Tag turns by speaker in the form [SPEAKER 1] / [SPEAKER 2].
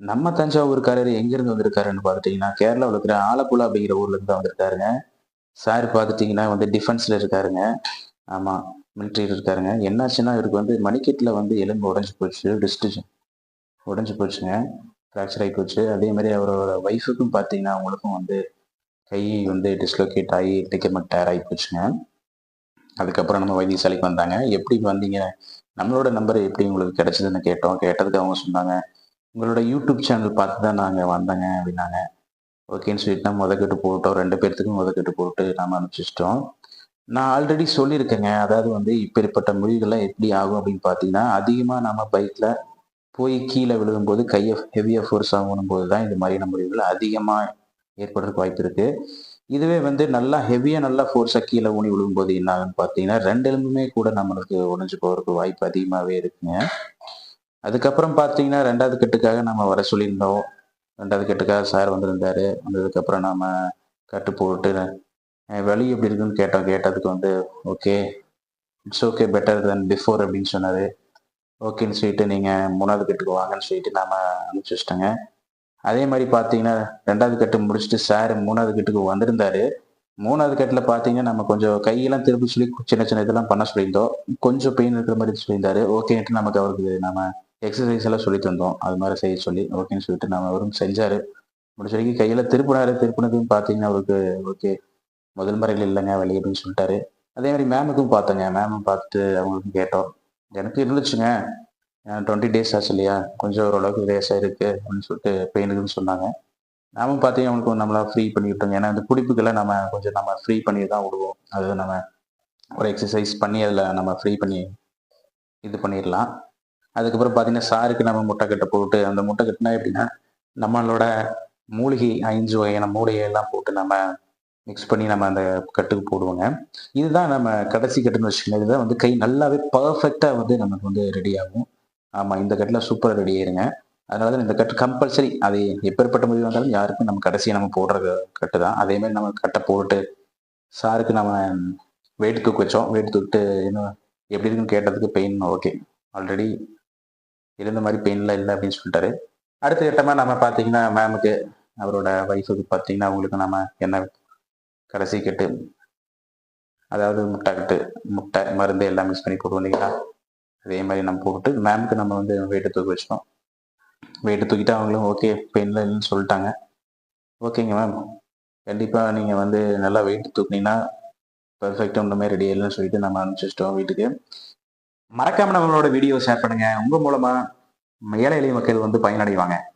[SPEAKER 1] நம்ம தஞ்சாவூர்காரர் எங்கேருந்து வந்திருக்காருன்னு பார்த்துட்டிங்கன்னா கேரளாவில் இருக்கிற ஆலப்புழா அப்படிங்கிற ஊர்லேருந்து தான் வந்திருக்காருங்க. சார் பார்த்துட்டிங்கன்னா வந்து டிஃபென்ஸில் இருக்காருங்க. ஆமாம் மிலிட்ரியில் இருக்காருங்க. என்னாச்சுன்னா இவருக்கு வந்து மணிக்கட்டில் வந்து எலும்பு உடஞ்சி போச்சு டிஸ்டிஷன் உடஞ்சி போச்சுங்க. ஃப்ராக்சர் ஆகி போச்சு. அதே மாதிரி அவரோட ஒய்ஃபுக்கும் பார்த்தீங்கன்னா அவங்களுக்கும் வந்து கை வந்து டிஸ்லோகேட் ஆகி லிகமெண்ட் டயர் ஆகி போச்சுங்க. அதுக்கப்புறம் நம்ம வைத்தியசாலைக்கு வந்தாங்க. எப்படி வந்தீங்க? நம்மளோட நம்பர் எப்படி உங்களுக்கு கிடைச்சதுன்னு கேட்டோம். கேட்டதுக்கு அவங்க சொன்னாங்க. உங்களோட யூடியூப் சேனல் பார்த்து தான் நாங்கள் வந்தேங்க அப்படின்னாங்க. ஓகேன்னு சொல்லிட்டு நம்ம முதக்கட்டு போட்டோம். ரெண்டு பேர்த்துக்கும் முதக்கட்டு போட்டு நாம் அனுப்பிச்சிட்டோம். நான் ஆல்ரெடி சொல்லியிருக்கேங்க. அதாவது வந்து இப்பேற்பட்ட மொழிகள்லாம் எப்படி ஆகும் அப்படின்னு பார்த்தீங்கன்னா அதிகமாக நம்ம பைக்கில் போய் கீழே விழுகும்போது கையை ஹெவியாக ஃபோர்ஸ் ஆகணும் போது தான் இது மாதிரியான முடிவுகள் அதிகமாக ஏற்படுறதுக்கு வாய்ப்பு இருக்குது இதுவே வந்து நல்லா ஹெவியாக நல்லா ஃபோர்ஸாக கீழே ஊனி விழுகும்போது என்ன ஆகுன்னு பார்த்தீங்கன்னா ரெண்டு எலும்புமே கூட நம்மளுக்கு உடைஞ்சு போகிறதுக்கு வாய்ப்பு அதிகமாகவே இருக்குங்க. அதுக்கப்புறம் பார்த்தீங்கன்னா ரெண்டாவது கட்டுக்காக நம்ம வர சொல்லியிருந்தோம். ரெண்டாவது கட்டுக்காக சார் வந்திருந்தாரு. வந்ததுக்கப்புறம் நாம கட்டு போட்டு வழி வலி எப்படி இருக்குன்னு கேட்டோம். கேட்டதுக்கு வந்து okay it's okay better then before அப்படின்னு சொன்னாரு. ஓகேன்னு சொல்லிட்டு நீங்கள் மூணாவது கட்டுக்கு வாங்கன்னு சொல்லிட்டு நாம அனுப்பிச்சி வச்சிட்டோங்க. அதே மாதிரி பார்த்தீங்கன்னா ரெண்டாவது கட்டு முடிச்சுட்டு சார் மூணாவது கட்டுக்கு வந்திருந்தாரு. மூணாவது கட்டில் பார்த்தீங்கன்னா நம்ம கொஞ்சம் கையெல்லாம் திருப்பி சொல்லி சின்ன சின்ன இதெல்லாம் பண்ண சொல்லியிருந்தோம். கொஞ்சம் பெயின் இருக்கிற மாதிரி சொல்லியிருந்தாரு. ஓகேன்ட்டு நமக்கு அவருக்கு நம்ம எக்ஸசைஸ் எல்லாம் சொல்லி தந்தோம். அது மாதிரி செய்ய சொல்லி ஓகேன்னு சொல்லிட்டு நம்ம அவரும் செஞ்சார். முடிச்ச வரைக்கும் கையில் திருப்பினாரு. திருப்பினதும் பார்த்தீங்கன்னா அவருக்கு ஓகே முதல் முறையில் இல்லைங்க வழி அப்படின்னு சொல்லிட்டாரு. அதே மாதிரி மேமுக்கும் பார்த்தேங்க. மேமும் பார்த்துட்டு அவங்களுக்கும் கேட்டோம். எனக்கு இருந்துச்சுங்க. டுவெண்ட்டி டேஸ் ஆச்சு இல்லையா? கொஞ்சம் ஓரளவுக்கு லேஸாக இருக்குது அப்படின்னு சொல்லிட்டு பெயின் இருக்குன்னு சொன்னாங்க நாமும் பார்த்தீங்கன்னா அவங்களுக்கு நம்மளா ஃப்ரீ பண்ணி விட்டோங்க. ஏன்னா அந்த குடிப்புக்கெல்லாம் நம்ம கொஞ்சம் நம்ம ஃப்ரீ பண்ணி தான் விடுவோம். அது நம்ம ஒரு எக்ஸசைஸ் பண்ணி அதில் நம்ம ஃப்ரீ பண்ணி இது பண்ணிடலாம். அதுக்கப்புறம் பார்த்தீங்கன்னா சாருக்கு நம்ம முட்டை கட்டை போட்டு அந்த முட்டை கட்டினா எப்படின்னா நம்மளோட மூலிகை ஐந்து வகையான மூலிகையெல்லாம் போட்டு நம்ம மிக்ஸ் பண்ணி நம்ம அந்த கட்டுக்கு போடுவோங்க. இதுதான் நம்ம கடைசி கட்டுன்னு வச்சுக்கோங்க இதுதான் வந்து கை நல்லாவே பர்ஃபெக்டாக வந்து நமக்கு வந்து ரெடி ஆகும். ஆமாம் இந்த கட்டில் சூப்பராக ரெடி ஆயிருங்க. அதனால தான் இந்த கட்டு கம்பல்சரி அது எப்பேற்பட்ட முடிவு வந்தாலும் யாருக்கும் நம்ம கடைசியை நம்ம போடுற கட்டு தான். அதேமாதிரி நம்ம கட்டை போட்டு சாருக்கு நம்ம வெயிட் தூக்கு வச்சோம். வெயிட் தூக்கிட்டு இன்னும் எப்படி இருக்குன்னு கேட்டதுக்கு பெயின் ஓகே. ஆல்ரெடி இருந்த மாதிரி பெயின்லாம் இல்லை அப்படின்னு சொல்லிட்டாரு. அடுத்த கட்டமாக நம்ம பார்த்தீங்கன்னா மேமுக்கு அவரோட ஒய்ஃபுக்கு பார்த்தீங்கன்னா அவங்களுக்கு நம்ம என்ன கடைசி கட்டு அதாவது முட்டை கட்டு முட்டை மருந்து எல்லாம் மிக்ஸ் பண்ணி போடுவோம் இல்லைங்களா? அதே மாதிரி நம்ம போட்டு மேமுக்கு நம்ம வந்து வெயிட்டு தூக்கி வச்சிட்டோம். வெயிட்டு தூக்கிட்டு அவங்களும் ஓகே பெயின்ல இல்லைன்னு சொல்லிட்டாங்க. ஓகேங்க மேம் கண்டிப்பாக நீங்கள் வந்து நல்லா வெயிட் தூக்குனீங்கன்னா பர்ஃபெக்டாக ஒன்றுமே ரெடி இல்லைன்னு சொல்லிட்டு நம்ம அனுப்பிச்சிட்டோம் வீட்டுக்கு. மறக்காம நம்மளோட வீடியோ ஷேர் பண்ணுங்க. உங்க மூலமா ஏழை எளிய மக்கள் வந்து பயனடைவாங்க.